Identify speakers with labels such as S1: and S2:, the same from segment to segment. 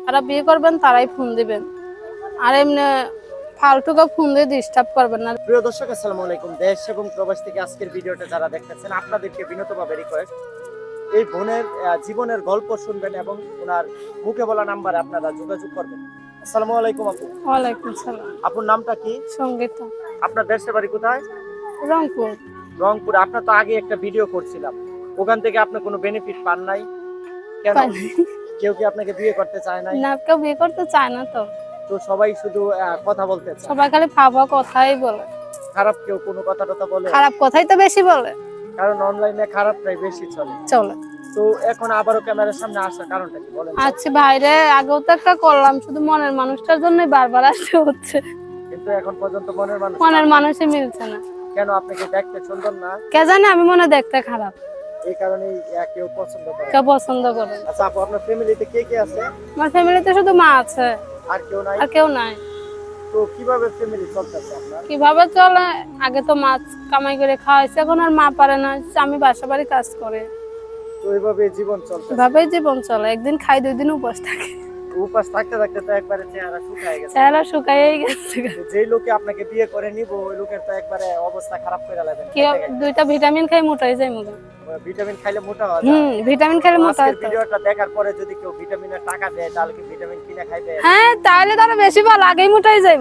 S1: যারা বিয়ে করবেন তারাই ফোন দিবেন। আর এমনি ফালতুকে ফোন দিয়ে ডিস্টার্ব করবেন না।
S2: প্রিয় দর্শক আসসালামু আলাইকুম। দেশ এবং প্রবাস থেকে আজকের ভিডিওটা যারা দেখতেছেন আপনাদেরকে বিনতভাবে রিকোয়েস্ট এই বোনের জীবনের গল্প শুনবেন এবং ওনার মুখে বলা নাম্বারে আপনারা যোগাযোগ করবেন। আসসালামু আলাইকুম আপু।
S1: ওয়ালাইকুম সালাম।
S2: আপুর নামটা কি?
S1: সংগীত।
S2: আপনার দেশের বাড়ি কোথায়?
S1: রংপুর।
S2: রংপুর। আপনার তো আগে একটা ভিডিও করছিলাম। ওখান থেকে আপনি কোনো বেনিফিট পান নাই? কেন। কেউ কি আপনাকে বিয়ে করতে চায় নাই?
S1: না কেউ বিয়ে করতে চায় না তো।
S2: তো সবাই শুধু কথা বলতে চায়।
S1: সবাই খালি ফাবা কথাই বলে।
S2: খারাপ কেউ কোনো কথা টথা বলে?
S1: খারাপ কথাই তো বেশি বলে।
S2: কারণ অনলাইনে খারাপটাই বেশি চলে।
S1: চলে।
S2: তো এখন আবারও ক্যামেরার সামনে আসার কারণটা কি বলেন?
S1: আচ্ছা ভাইরে আগেও তো একটা করলাম শুধু মনের মানুষটার জন্যই বারবার আসতে হচ্ছে।
S2: কিন্তু এখন পর্যন্ত মনের মানুষ
S1: মনের মানুষই মিলছে না।
S2: কেন আপনাকে দেখতে সুন্দর না?
S1: কে জানে আমি মনে দেখতে খারাপ।
S2: এই কেউ পছন্দ করে
S1: কেউ পছন্দ করে
S2: আচ্ছা আপু আপনার ফ্যামিলিতে কে কে আছে?
S1: আমার ফ্যামিলিতে শুধু মা আছে।
S2: আর কেউ নাই?
S1: আর কেউ নাই।
S2: তো কীভাবে ফ্যামিলি চলতেছে আপনার?
S1: কীভাবে চলে? আগে তো মাছ কামাই করে খাওয়াইছে এখন আর মা পারে না। আমি বাসা বাড়ি কাজ করে।
S2: তো এইভাবে জীবন
S1: এভাবেই জীবন চলে। একদিন খাই দুই দিন উপোস থাকে।
S2: উপাস থাকতে থাকতে তো একবারে চেহারা শুকায় গেছে।
S1: চেহারা শুকাইয়েই গেছে।
S2: যেই লোকে আপনাকে বিয়ে করে নিব ওই লোকের তো একবারে অবস্থা খারাপ করে লাগবে
S1: কি দুইটা ভিটামিন খাই মোটাই যায় মুখে
S2: ভিটামিন খাইলে মোটা যায়।
S1: হুম ভিটামিন
S2: তো
S1: মোটা হতো
S2: ভিডিওটা দেখার পরে যদি কেউ ভিটামিনের টাকা দেয় তাহলে কি ভিটামিন কিনে খাইবে?
S1: হ্যাঁ তাহলে তারা বেশি ভালো আগেই মোটাই যায়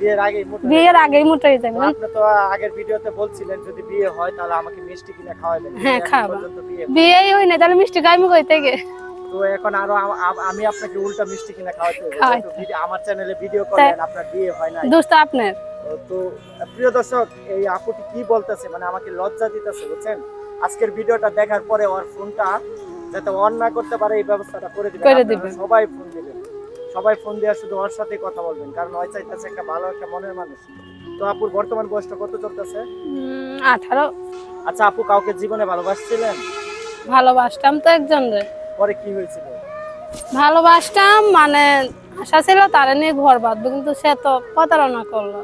S2: বিয়ের আগেই মোটা হয়ে
S1: বিয়ের আগেই মোটাই যায়
S2: তো আপনি তো আগের ভিডিওতে বলছিলেন যদি বিয়ে হয় তাহলে আমাকে মিষ্টি কিনে খাওয়াবেন।
S1: হ্যাঁ, খাওয়াবো।
S2: বিয়ে
S1: বিয়েই হই না তাহলে মিষ্টি খাইমু কই থেকে?
S2: তো এখন আরও আম- আপনাকে উল্টা মিষ্টি কিনে খাওয়াতে আমার চ্যানেলে ভিডিও করেন আপনার বিয়ে হয় না
S1: দোস্ত আপনার?
S2: তো প্রিয় দর্শক এই আপুটি কি বলতেছে? মানে আমাকে লজ্জা দিতেছে বুঝছেন? আজকের ভিডিওটা দেখার পরে ওর ফোনটা যাতে অন না করতে পারে এই ব্যবস্থাটা করে দিবেন। সবাই ফোন দিবেন। সবাই ফোন দেওয়া শুধু ওর সাথে কথা বলবেন কারণ ওই চাইতেছে একটা ভালো একটা মনের মানুষ। তো আপুর বর্তমান বয়সটা কত চলতেছে?
S1: আঠারো।
S2: আচ্ছা আপু কাউকে জীবনে ভালোবাসছিলেন?
S1: ভালোবাসতাম তো একজন রে।
S2: পরে কি হয়েছিল?
S1: ভালোবাসতাম মানে আশা ছিল তারা নিয়ে ঘর বাঁধবো কিন্তু সে তো প্রতারণা করল।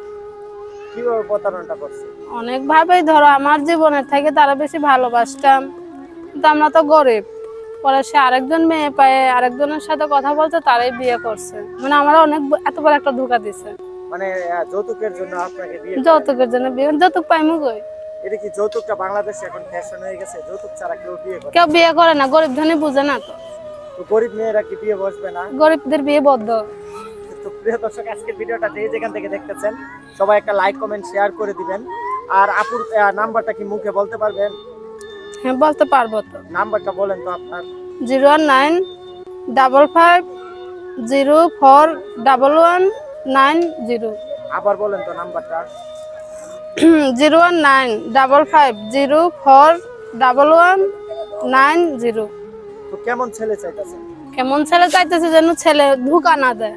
S2: কীভাবে প্রতারণাটা করছে?
S1: অনেক ভাবেই ধরো আমার জীবনের থেকে তারা বেশি ভালোবাসতাম কিন্তু আমরা তো গরিব। পরে সে আরেকজন মেয়ে পায়ে আরেকজনের সাথে কথা বলছে তারাই বিয়ে করছে। মানে আমার অনেক এত বড় একটা ধোকা দিছে।
S2: মানে যৌতুকের জন্য আপনাকে বিয়ে
S1: যৌতুকের জন্য বিয়ে যৌতুক পাইমু কই?
S2: এটা কি যৌতুকটা বাংলাদেশে এখন ফ্যাশন হয়ে গেছে? যৌতুক ছাড়া কেউ বিয়ে করে
S1: কেউ বিয়ে করে না গরিব ধনী বুঝে না তো।
S2: তো গরিব মেয়েরা কি বিয়ে বসবে না?
S1: গরিবদের বিয়ে বদ্ধ।
S2: তো প্রিয় দর্শক আজকের ভিডিওটা যে যেখান থেকে দেখতেছেন সবাই একটা লাইক কমেন্ট শেয়ার করে দিবেন। আর আপুর নাম্বারটা কি মুখে বলতে পারবেন?
S1: হ্যাঁ বলতে পারব তো।
S2: নাম্বারটা বলেন তো আপনার।
S1: Zero nine double five zero four double one nine zero.
S2: আবার বলেন তো নাম্বারটা।
S1: Zero one nine double five zero four double one nine zero.
S2: তো কেমন ছেলে চাইতেছেন
S1: কেমন ছেলে চাইতেছে যেন ছেলে ধোকা না দেয়।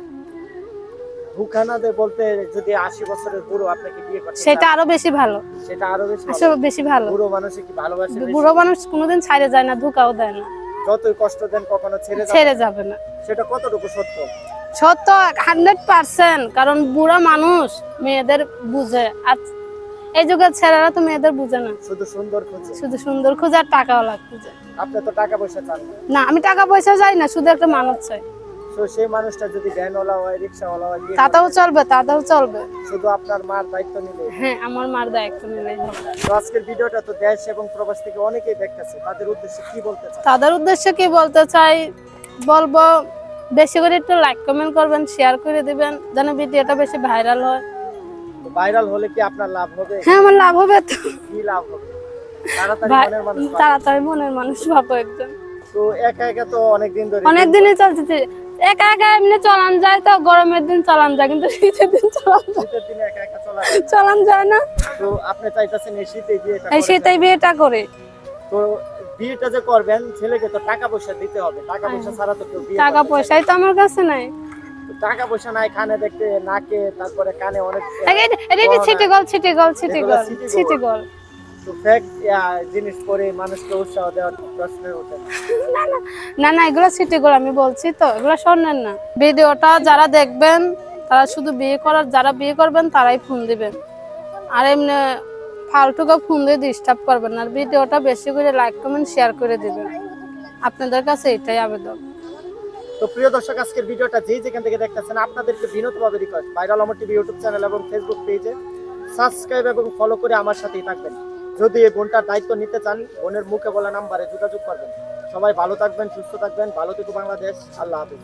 S2: ভুখানা দে বলতে যদি আশি বছরের বুড়ো আপনাকে বিয়ে করতে
S1: সেটা আরও বেশি ভালো।
S2: সেটা আরও বেশি
S1: আসলে বেশি ভালো।
S2: বুড়ো মানুষে কি ভালোবাসে
S1: বুড়ো মানুষ কোনোদিন ছাড়ে যায় না ধোকাও দেয় না।
S2: যতই কষ্ট দেন কখনো ছেড়ে
S1: ছেড়ে যাবে না।
S2: সেটা কতটুকু সত্য?
S1: সত্য হান্ড্রেড পার্সেন্ট কারণ বুড়া মানুষ মেয়েদের বুঝে। আর এই যুগের ছেলেরা তো মেয়েদের বুঝে না।
S2: শুধু সুন্দর খুঁজে।
S1: শুধু সুন্দর খুঁজে আর টাকাওয়ালা খুঁজে।
S2: আপনি তো টাকা পয়সা চান না।
S1: আমি টাকা পয়সা চাই না শুধু একটা মানুষ চাই।
S2: তো সেই মানুষটা যদি ভ্যানওয়ালা হয় রিক্সাওয়ালা হয়
S1: তাতেও চলবে তাতেও চলবে।
S2: শুধু আপনার মার দায়িত্ব নিলে
S1: হ্যাঁ আমার মার দায়িত্ব
S2: তো আজকের ভিডিওটা তো দেশ এবং প্রবাস থেকে অনেকেই দেখতেছে। তাদের উদ্দেশ্যে কি বলতে চান?
S1: তাদের উদ্দেশ্যে কি বলতে চাই বলব বেশি করে একটু লাইক কমেন্ট করবেন শেয়ার করে দিবেন যেন ভিডিওটা বেশি ভাইরাল হয়।
S2: ভাইরাল হলে কি আপনার লাভ হবে?
S1: হ্যাঁ আমার লাভ হবে তো।
S2: কি লাভ হবে? তাড়াতাড়ি মনের মানুষ
S1: একজন
S2: তো একা একা তো অনেকদিন ধরে
S1: অনেক দিনই চলতেছে একা একা এমনি চলান যায় তো গরমের দিন চলান যায় কিন্তু শীতের দিন চলান যায়।
S2: শীতের দিনে একা একা চলা যায়।
S1: চলান যায় না।
S2: তো আপনি চাইতেছেন এই শীতে বিয়েটা
S1: এই শীতেই বিয়েটা করে।
S2: তো বিয়েটা যে করবেন ছেলেকে তো টাকা পয়সা দিতে হবে। টাকা পয়সা ছাড়া তো কেউ বিয়ে
S1: টাকা পয়সাই তো আমার কাছে নাই।
S2: টাকা পয়সা নাই কানে দেখতে নাকে তারপরে কানে অনেক
S1: এটা এটা গল ছিটি গল ছিটি গল
S2: ছিটি
S1: ছিটি
S2: গল। তো ফেক জিনিস করে মানুষকে উৎসাহ দেওয়ার প্রশ্ন ওঠে না।
S1: না না এগুলো ছিটি গল আমি বলছি তো এগুলো শোনেন না। ভিডিওটা যারা দেখবেন তারা শুধু বিয়ে করার যারা বিয়ে করবেন তারাই ফোন দিবেন। আর এমনি ফালতুকে ফোন দিয়ে ডিস্টার্ব করবেন না। আর ভিডিওটা বেশি করে লাইক কমেন্ট শেয়ার করে দিবেন। আপনাদের কাছে এটাই আবেদন।
S2: তো প্রিয় দর্শক, আজকের ভিডিওটা যেই যেখান থেকে দেখতেছেন, আপনাদেরকে বিনোদভাবে request viral Amar TV YouTube channel এবং ফেসবুক পেজে সাবস্ক্রাইব এবং ফলো করে আমার সাথেই থাকবেন। যদি এই বোনটার দায়িত্ব নিতে চান, বোনের মুখে বলা নাম্বারে যোগাযোগ করবেন। সবাই ভালো থাকবেন, সুস্থ থাকবেন, ভালো থেকো বাংলাদেশ, আল্লাহ হাফিজ।